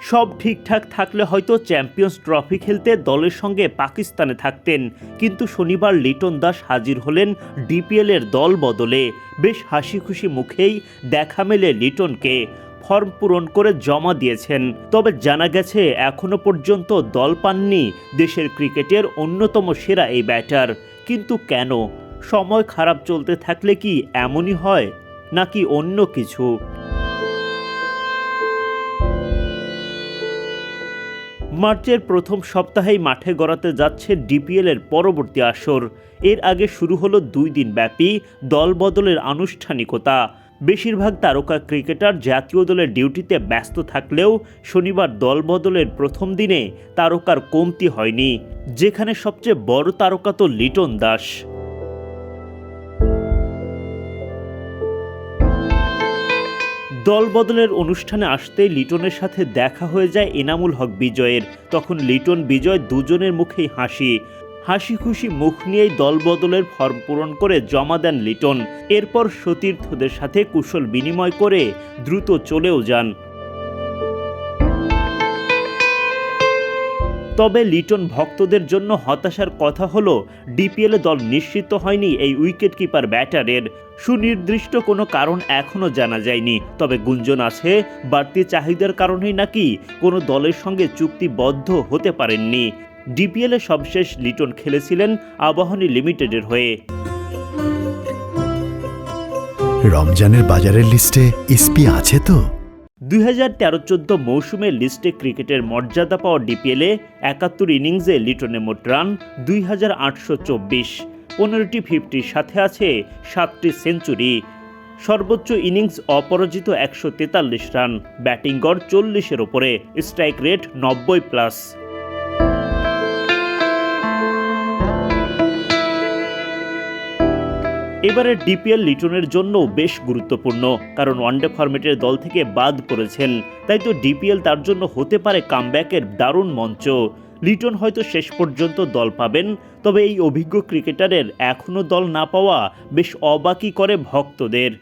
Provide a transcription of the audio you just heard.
সব ঠিকঠাক থাকলে হয়তো চ্যাম্পিয়ন্স ট্রফি খেলতে দলের সঙ্গে পাকিস্তানে থাকতেন। কিন্তু শনিবার লিটন দাস হাজির হলেন ডিপিএলের দল বদলে। বেশ হাসি খুশি মুখেই দেখা মেলে লিটনকে। ফর্ম পূরণ করে জমা দিয়েছেন। তবে জানা গেছে, এখনও পর্যন্ত দল পাননি দেশের ক্রিকেটের অন্যতম সেরা এই ব্যাটার। কিন্তু কেন? সময় খারাপ চলতে থাকলে কি এমনই হয়? নাকি অন্য কিছু? মার্চের প্রথম সপ্তাহেই মাঠে গড়াতে যাচ্ছে ডিপিএলের পরবর্তী আসর। এর আগে শুরু হলো দুই দিন ব্যাপী দল বদলের আনুষ্ঠানিকতা। বেশিরভাগ তারকা ক্রিকেটার জাতীয় দলের ডিউটিতে ব্যস্ত থাকলেও শনিবার দল বদলের প্রথম দিনে তারকার কমতি হয়নি, যেখানে সবচেয়ে বড় তারকা তো লিটন দাস। দল বদলের অনুষ্ঠানে আসতে লিটনের সাথে দেখা হয়ে যায় এনামুল হক বিজয়ের। তখন লিটন বিজয় দুজনের মুখেই হাসি। হাসি খুশি মুখ নিয়েই দল বদলের ফর্ম পূরণ করে জমা দেন লিটন। এরপর সতীর্থদের সাথে কুশল বিনিময় করে দ্রুত চলেও যান। তবে লিটন ভক্তদের জন্য হতাশার কথা হলো, ডিপিএলে দল নিশ্চিত হয়নি এই উইকেট কিপার ব্যাটারের। সুনির্দিষ্ট কোনো কারণ এখনও জানা যায়নি। তবে গুঞ্জন আছে, বাড়তি চাহিদার কারণেই নাকি কোনো দলের সঙ্গে চুক্তিবদ্ধ হতে পারেননি। ডিপিএলে সবশেষ লিটন খেলেছিলেন আবাহনী লিমিটেডের হয়ে। রমজানের বাজারের লিস্টে ইসপি আছে তো? দুই হাজার তেরো চোদ্দ মৌসুমের লিস্টে ক্রিকেটের মর্যাদা পাওয়া ডিপিএলে একাত্তর ইনিংসে লিটনে মোট রান দুই হাজার আটশো চব্বিশ। পনেরোটি ফিফটির সাথে আছে সাতটি সেঞ্চুরি। সর্বোচ্চ ইনিংস অপরাজিত একশো তেতাল্লিশ রান। ব্যাটিং গড় চল্লিশের ওপরে। স্ট্রাইক রেট নব্বই প্লাস। এবারের ডিপিএল লিটনের জন্য বেশ গুরুত্বপূর্ণ, কারণ ওয়ানডে ফরম্যাটের দল থেকে বাদ পড়েছেন। তাই তো ডিপিএল তার জন্য হতে পারে কামব্যাকের দারুণ মঞ্চ। লিটন হয়তো শেষ পর্যন্ত দল পাবেন, তবে এই অভিজ্ঞ ক্রিকেটারের এখনও দল না পাওয়া বেশ অবাকি করে ভক্তদের।